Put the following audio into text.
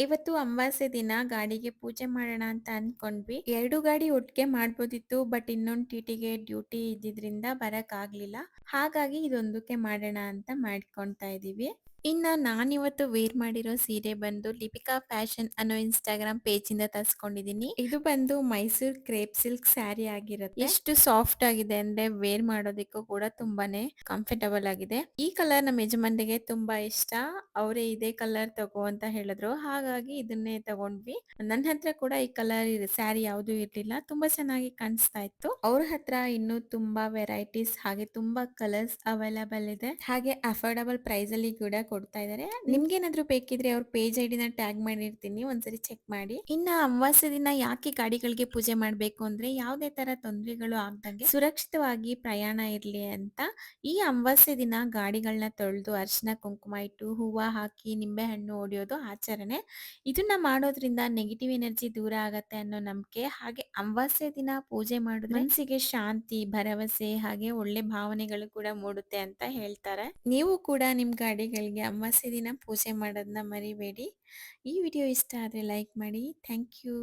ಇವತ್ತು ಅಮಾವಾಸ್ಯೆ ದಿನ, ಗಾಡಿಗೆ ಪೂಜೆ ಮಾಡೋಣ ಅಂತ ಅನ್ಕೊಂಡ್ವಿ. ಎರಡು ಗಾಡಿ ಒಟ್ಟಿಗೆ ಮಾಡ್ಬೋದಿತ್ತು, ಬಟ್ ಇನ್ನೊಂದು ಟಿಟಿಗೆ ಡ್ಯೂಟಿ ಇದ್ದಿದ್ರಿಂದ ಬರಕ್ ಆಗ್ಲಿಲ್ಲ. ಹಾಗಾಗಿ ಇದೊಂದಕ್ಕೆ ಮಾಡೋಣ ಅಂತ ಮಾಡ್ಕೊತಾ ಇದೀವಿ. ಇನ್ನ ನಾನಿವತ್ತು ವೇರ್ ಮಾಡಿರೋ ಸೀರೆ ಬಂದು ಲಿಪಿಕಾ ಫ್ಯಾಷನ್ ಅನ್ನೋ ಇನ್ಸ್ಟಾಗ್ರಾಮ್ ಪೇಜ್ ಇಂದ ತರ್ಸ್ಕೊಂಡಿದೀನಿ. ಇದು ಬಂದು ಮೈಸೂರ್ ಕ್ರೇಪ್ ಸಿಲ್ಕ್ ಸ್ಯಾರಿ ಆಗಿರುತ್ತೆ. ಎಷ್ಟು ಸಾಫ್ಟ್ ಆಗಿದೆ ಅಂದ್ರೆ ವೇರ್ ಮಾಡೋದಕ್ಕೂ ಕೂಡ ತುಂಬಾನೇ ಕಂಫರ್ಟಬಲ್ ಆಗಿದೆ. ಈ ಕಲರ್ ನಮ್ಮ ಯಜಮಾನಿಗೆ ತುಂಬಾ ಇಷ್ಟ. ಅವರೇ ಇದೇ ಕಲರ್ ತಗೋ ಅಂತ ಹೇಳಿದ್ರು. ಹಾಗಾಗಿ ಇದನ್ನೇ ತಗೊಂಡ್ವಿ. ನನ್ನ ಹತ್ರ ಕೂಡ ಈ ಕಲರ್ ಸ್ಯಾರಿ ಯಾವ್ದು ಇರ್ಲಿಲ್ಲ. ತುಂಬಾ ಚೆನ್ನಾಗಿ ಕಾಣಿಸ್ತಾ ಇತ್ತು. ಅವ್ರ ಹತ್ರ ಇನ್ನು ತುಂಬಾ ವೆರೈಟೀಸ್ ಹಾಗೆ ತುಂಬಾ ಕಲರ್ಸ್ ಅವೈಲಬಲ್ ಇದೆ. ಹಾಗೆ ಅಫೋರ್ಡಬಲ್ ಪ್ರೈಸ್ ಅಲ್ಲಿ ಕೂಡ ಕೊಡ್ತಾ ಇದಾರೆ. ನಿಮ್ಗೆ ಏನಾದ್ರು ಬೇಕಿದ್ರೆ ಅವ್ರ ಪೇಜ್ ಐಡಿನ ಟ್ಯಾಗ್ ಮಾಡಿರ್ತೀನಿ, ಒಂದ್ಸರಿ ಚೆಕ್ ಮಾಡಿ. ಇನ್ನ ಅಮಾವಾಸ್ಯ ದಿನ ಯಾಕೆ ಗಾಡಿಗಳಿಗೆ ಪೂಜೆ ಮಾಡ್ಬೇಕು ಅಂದ್ರೆ, ಯಾವ್ದೇ ತರ ತೊಂದರೆಗಳು ಆಗ್ದಂಗೆ ಸುರಕ್ಷಿತವಾಗಿ ಪ್ರಯಾಣ ಇರ್ಲಿ ಅಂತ ಈ ಅಮಾವಾಸ್ಯೆ ದಿನ ಗಾಡಿಗಳನ್ನ ತೊಳೆದು ಅರಿಶಿನ ಕುಂಕುಮ ಇಟ್ಟು ಹೂವು ಹಾಕಿ ನಿಂಬೆಹಣ್ಣು ಒಡೆಯೋದು ಹೊಡೆಯೋದು ಆಚರಣೆ. ಇದನ್ನ ಮಾಡೋದ್ರಿಂದ ನೆಗೆಟಿವ್ ಎನರ್ಜಿ ದೂರ ಆಗತ್ತೆ ಅನ್ನೋ ನಂಬಿಕೆ. ಹಾಗೆ ಅಮಾವಾಸ್ಯೆ ದಿನ ಪೂಜೆ ಮಾಡೋದು ಮನಸ್ಸಿಗೆ ಶಾಂತಿ ಭರವಸೆ ಹಾಗೆ ಒಳ್ಳೆ ಭಾವನೆಗಳು ಕೂಡ ಮೂಡುತ್ತೆ ಅಂತ ಹೇಳ್ತಾರೆ. ನೀವು ಕೂಡ ನಿಮ್ ಗಾಡಿಗಳಿಗೆ ಅಮಾವಾಸ್ಯೆ ದಿನ ಪೂಜೆ ಮಾಡೋದನ್ನ ಮರಿಬೇಡಿ. ಈ ವಿಡಿಯೋ ಇಷ್ಟ ಆದ್ರೆ ಲೈಕ್ ಮಾಡಿ. Thank you.